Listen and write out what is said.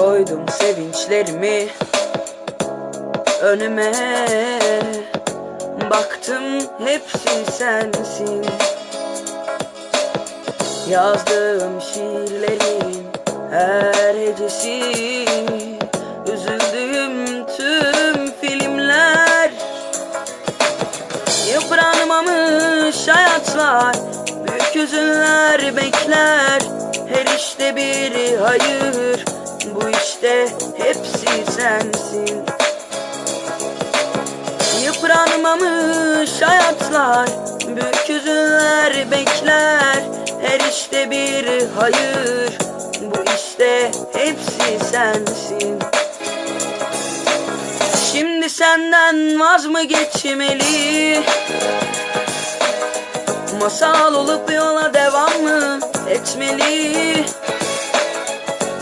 koydum sevinçlerimi önüme. Baktım hepsi sensin. Yazdığım şiirlerin her hecesi. Üzüldüğüm tüm filmler. Yıpranmamış hayatlar Büyük hüzünler bekler. Her işte bir hayır Bu işte hepsi sensin. Yıpranmamış hayatlar Büyük hüzünler bekler. Her işte bir hayır Bu işte hepsi sensin. Şimdi senden vaz mı geçmeli? Masal olup yola devam mı etmeli